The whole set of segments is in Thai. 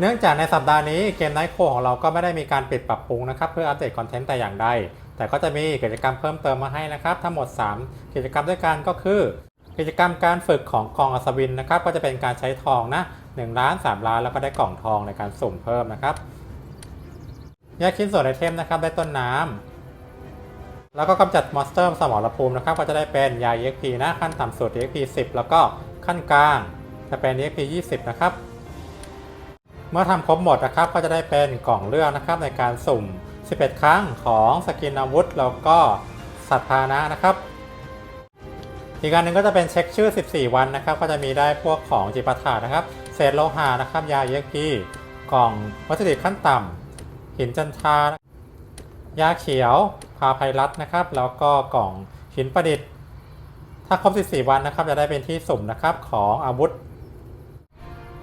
เนื่องจากในสัปดาห์นี้เกมไนท์โคของเราก็ไม่ได้มีการปิดปรับปรุงนะครับเพื่ออัปเดตคอนเทนต์แต่อย่างใด แต่ก็จะมีกิจกรรมเพิ่มเติมมาให้นะครับ ทั้งหมด 3 กิจกรรมด้วยกันก็คือ กิจกรรมการฝึกของกองอัศวินนะครับก็จะเป็นการใช้ทองนะ1ล้าน 3 ล้านแล้วก็ได้กล่องทองในการสุ่มเพิ่มนะครับแยกชิ้นส่วนไอเทมนะครับได้ต้นน้ำแล้วก็กำจัดมอนสเตอร์สมอรภูมินะครับก็จะได้เป็นยา EXP นะขั้นต่ำสุด EXP 10 แล้วก็ขั้นกลางจะเป็น EXP 20 นะครับ เมื่อทำครบหมดนะครับก็จะได้เป็นกล่องเลือกนะครับในการสุ่ม 11 ครั้งของสกินอาวุธแล้วก็สัตว์พาหนะนะครับ อีกการหนึ่งก็จะเป็นเช็คชื่อ 14 วันนะครับ ก็จะมีได้พวกของจิปาถานะครับ เศษโลหะนะครับ ยาเยกีกล่องวัตถุดิบขั้นต่ำหินจันทรายาเขียวพาไพรัตนะครับ แล้วก็กล่องหินประดิษฐ์ ถ้าครบ 14 วันนะครับ จะได้เป็นที่สุ่มนะครับของอาวุธ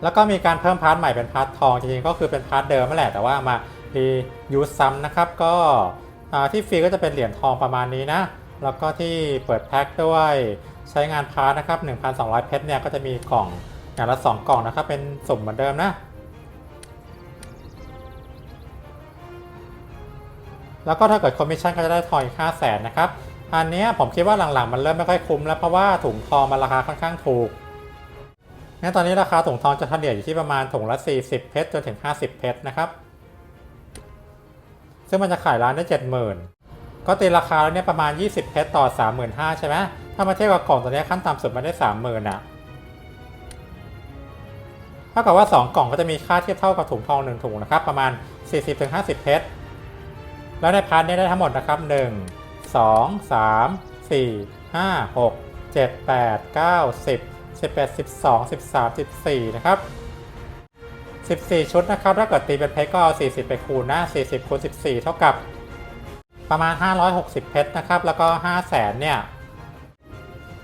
แล้วก็มีการเพิ่มพาร์ทใหม่เป็นพาร์ททองจริงๆก็คือเป็นพาร์ทเดิมนั่นแหละแต่ว่ามารียูสซ้ำนะครับก็ที่ฟรีก็จะเป็นเหรียญทองประมาณนี้นะ แล้วก็ที่เปิดแพ็คด้วยใช้งานพาร์ทนะครับ 1,200 เพชรเนี่ยก็จะมีกล่องอย่างละ2กล่องนะครับ เป็นสุ่มเหมือนเดิมนะ แล้วก็ถ้าเกิดคอมมิชชั่นก็จะได้ทองอีก5 0 0แสนนะครับ อันนี้ผมคิดว่าหลังๆมันเริ่มไม่ค่อยคุ้มแล้วเพราะว่าถุงทองมันราคาค่อนข้างถูก งั้นตอนนี้ราคาถุงทองจะเฉลี่ยอยู่ที่ประมาณถุงละ 40 เพชรจนถึง 50 เพชรนะครับ ซึ่งมันจะขายร้านได้ 70,000 ก็ตีราคาแล้วเนี่ยประมาณ 20 เพชรต่อ 35,000 ใช่ไหมถ้ามาเทียบกับกล่องตัวนี้ขั้นต่ำสุดมันได้ 30,000อะเท่ากับว่า 2 กล่องก็จะมีค่าเทียบเท่ากับถุงทอง 1 ถุงนะครับ ประมาณ 40-50 เพชรแล้วในพาร์ทนี้ได้ทั้งหมดนะครับ 1 2 3 4 5 6 7 8 9 10 11 12 13 14 นะครับ 14 ชุดนะครับ ถ้าเกิดตีเป็นเพชรก็เอา 40 ไปคูณนะ 40 คูณ 14 เท่ากับ ประมาณ 560 เพชรนะครับ แล้วก็ 5 0 0แสนเนี่ย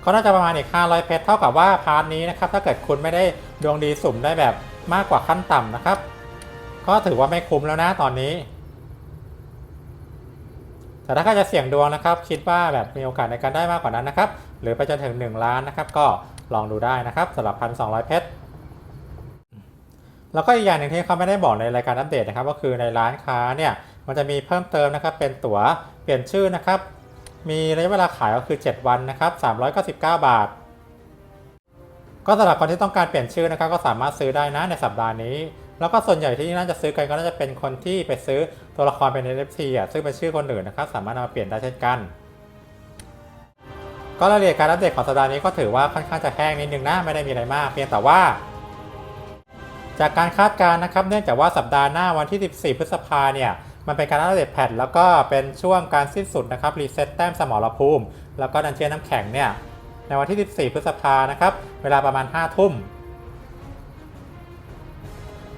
ก็น่าจะประมาณอีก 500 เพชรเท่ากับว่าพาร์ทนี้นะครับ ถ้าเกิดคุณไม่ได้ดวงดีสุ่มได้แบบมากกว่าขั้นต่ำนะครับ ก็ถือว่าไม่คุ้มแล้วนะตอนนี้ แต่ถ้าใครจะเสี่ยงดวงนะครับ คิดว่าแบบมีโอกาสในการได้มากกว่านั้นนะครับ หรือไปจนถึง 1 ล้านนะครับ ก็ ลองดูได้นะครับสำหรับ 1,200 เพชรแล้วก็อีกอย่างหนึ่งที่เขาไม่ได้บอกในรายการอัปเดตนะครับ ก็คือในร้านค้าเนี่ยมันจะมีเพิ่มเติมนะครับ เป็นตั๋วเปลี่ยนชื่อนะครับ มีระยะเวลาขายก็คือ 7 วันนะครับ399 บาท ก็สำหรับคนที่ต้องการเปลี่ยนชื่อนะครับ ก็สามารถซื้อได้นะในสัปดาห์นี้ แล้วก็ส่วนใหญ่ที่น่าจะซื้อกันก็น่าจะเป็นคนที่ไปซื้อตัวละครเป็น NFT อะซึ่งเป็นชื่อคนอื่นนะครับ สามารถนำมาเปลี่ยนได้เช่นกัน ก็รายละเอียดการอัปเดตของสัปดาห์นี้ก็ถือว่าค่อนข้างจะแห้งนิดนึงนะไม่ได้มีอะไรมาก เพียงแต่ว่า จากการคาดการณ์นะครับ เนื่องจากว่าสัปดาห์หน้าวันที่ 14 พฤษภาเนี่ยมันเป็นการอัปเดตแพทแล้วก็เป็นช่วงการสิ้นสุดนะครับรีเซ็ตแต้มสมรภูมิ แล้วก็ดันเจียนน้ำแข็งเนี่ยในวันที่ 14 พฤษภานะครับเวลาประมาณ 5 ทุ่ม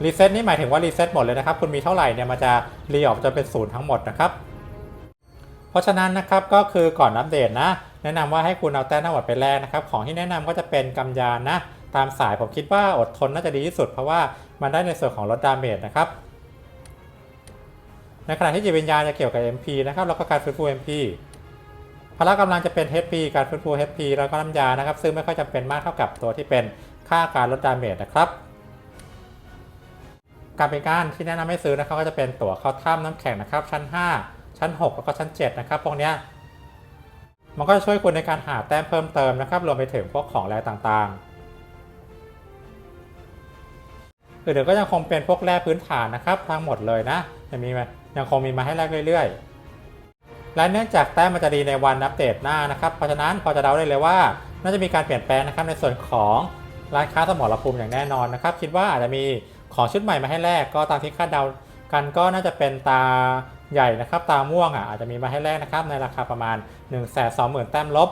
รีเซ็ตนี่หมายถึงว่ารีเซ็ตหมดเลยนะครับคุณมีเท่าไหร่เนี่ยมันจะรีออกจนเป็นศูนย์ทั้งหมดนะครับ เพราะฉะนั้นนะครับก็คือก่อนอัปเดตนะ แนะนำว่าให้คุณเอาแต้มทั้งหมดไปแลกนะครับ ของที่แนะนำก็จะเป็นกำยานนะ ตามสายผมคิดว่าอดทนน่าจะดีที่สุดเพราะว่ามันได้ในส่วนของลดดาเมจนะครับ ในขณะที่จิตวิญญาณจะเกี่ยวกับ MP นะครับแล้วก็การฟื้นฟู MP พละกำลังจะเป็น HP การฟื้นฟู HP แล้วก็น้ำยานะครับ ซึ่งไม่ค่อยจำเป็นมากเท่ากับตัวที่เป็นค่าการลดดาเมจนะครับ การเป็นการที่แนะนำให้ซื้อนะครับก็จะเป็นตั๋วเข้าถ้ำน้ำแข็งนะครับ ชั้น 5 ชั้น 6 แล้วก็ชั้น 7 นะครับพวกเนี้ย มันก็จะช่วยคุณในการหาแต้มเพิ่มเติมนะครับ รวมไปถึงพวกของแร่ต่างๆหรือเดี๋ยวก็ยังคงเป็นพวกแร่พื้นฐานนะครับ ทั้งหมดเลยนะยังมียังคงมีมาให้แลกเรื่อย ๆ และเนื่องจากแต้มมันจะดีในวันอัปเดตหน้านะครับ เพราะฉะนั้นพอจะเดาได้เลยว่า น่าจะมีการเปลี่ยนแปลงนะครับในส่วนของร้านค้าสมรภูมิอย่างแน่นอนนะครับ คิดว่าอาจจะมีของชุดใหม่มาให้แลกก็ตามที่คาดเดากันก็น่าจะเป็นตา ใหญ่นะครับตาม่วงอะอาจจะมีมาให้แลกนะครับในราคาประมาณ 1 2 0 0 0 0 แต้มลบ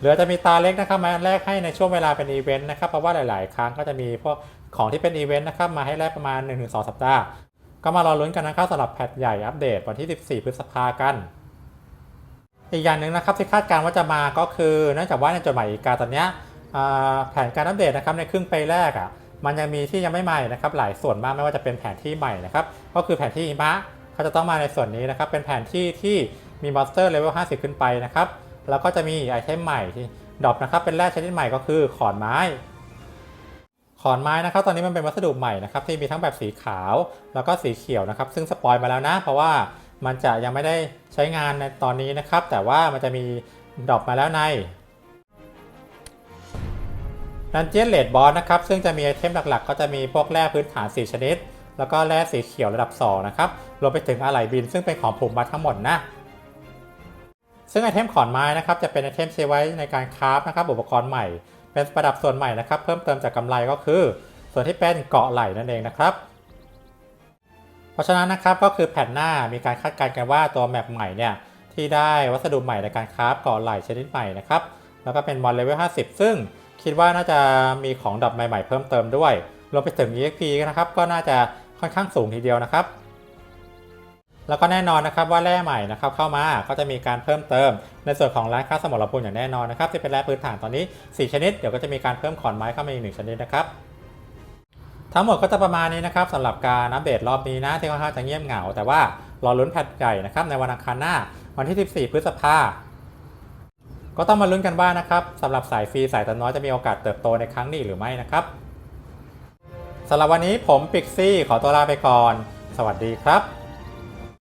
หรือจะมีตาเล็กนะครับมาแลกให้ในช่วงเวลาเป็นอีเวนต์นะครับเพราะว่าหลาย ๆ ครั้งก็จะมีพวกของที่เป็นอีเวนต์นะครับมาให้แลกประมาณ 1-2 สัปดาห์ ก็มารอลุ้นกันนะครับสำหรับแพทใหญ่อัปเดตวันที่ 14 พฤษภากัน อีกอย่างหนึ่งนะครับที่คาดการณ์ว่าจะมาก็คือเนื่องจากว่าในจดหมายอีกาตอนเนี้ยแผนการอัปเดตนะครับในครึ่งปีแรกอะ มันยังมีที่ยังไม่ใหม่นะครับหลายส่วนมากไม่ว่าจะเป็นแผนที่ใหม่นะครับก็คือแผนที่หิมะเขาจะต้องมาในส่วนนี้นะครับเป็นแผนที่ที่มีมอนสเตอร์เลเวล50 ขึ้นไปนะครับแล้วก็จะมีไอเทมใหม่ที่ดรอปนะครับเป็นแร่ชนิดใหม่ก็คือขอนไม้ขอนไม้นะครับตอนนี้มันเป็นวัสดุใหม่นะครับที่มีทั้งแบบสีขาวแล้วก็สีเขียวนะครับซึ่งสปอยมาแล้วนะ เพราะว่ามันจะยังไม่ได้ใช้งานในตอนนี้นะครับแต่ว่ามันจะมีดรอปมาแล้วใน ดันเจียนเลดบอสนะครับ ซึ่งจะมีไอเทมหลักๆ ก็จะมีพวกแร่พื้นฐาน 4 ชนิด แล้วก็แร่สีเขียวระดับ 2 นะครับ รวมไปถึงอะไหล่บินซึ่งเป็นของผูกมัดทั้งหมดนะ ซึ่งไอเทมขอนไม้นะครับ จะเป็นไอเทมใช้ไว้ในการคราฟนะครับ อุปกรณ์ใหม่ เป็นประดับส่วนใหม่นะครับ เพิ่มเติมจากกำไรก็คือ ส่วนที่เป็นเกาะไหล่นั่นเองนะครับ เพราะฉะนั้นนะครับ ก็คือแผ่นหน้ามีการคาดการณ์กันว่าตัวแมปใหม่เนี่ย ที่ได้วัสดุใหม่ในการคราฟเกาะไหล่ชนิดใหม่นะครับ แล้วก็เป็นมอนเลเวล 50 ซึ่ง คิดว่าน่าจะมีของดับใหม่ๆเพิ่มเติมด้วย รวมไปถึง EXP นะครับ ก็น่าจะค่อนข้างสูงทีเดียวนะครับ แล้วก็แน่นอนนะครับว่าแร่ใหม่นะครับเข้ามาก็จะมีการเพิ่มเติม ในส่วนของร้านค้าสมรภูมิอย่างแน่นอนนะครับที่เป็นแร่พื้นฐานตอนนี้ 4 ชนิด เดี๋ยวก็จะมีการเพิ่มขอนไม้เข้ามาอีกหนึ่งชนิดนะครับทั้งหมดก็จะประมาณนี้นะครับสำหรับการอัปเดตรอบนี้นะที่ค่อนข้างจะเงียบเหงา แต่ว่ารอลุ้นแพทใหญ่นะครับในวันอังคารหน้า วันที่ 14 พฤษภา ก็ต้องมาลุ้นกันว่านะครับสำหรับสายฟรีสายตันน้อยจะมีโอกาสเติบโตในครั้งนี้หรือไม่นะครับสำหรับวันนี้ผมปิกซี่ขอตัวลาไปก่อน สวัสดีครับ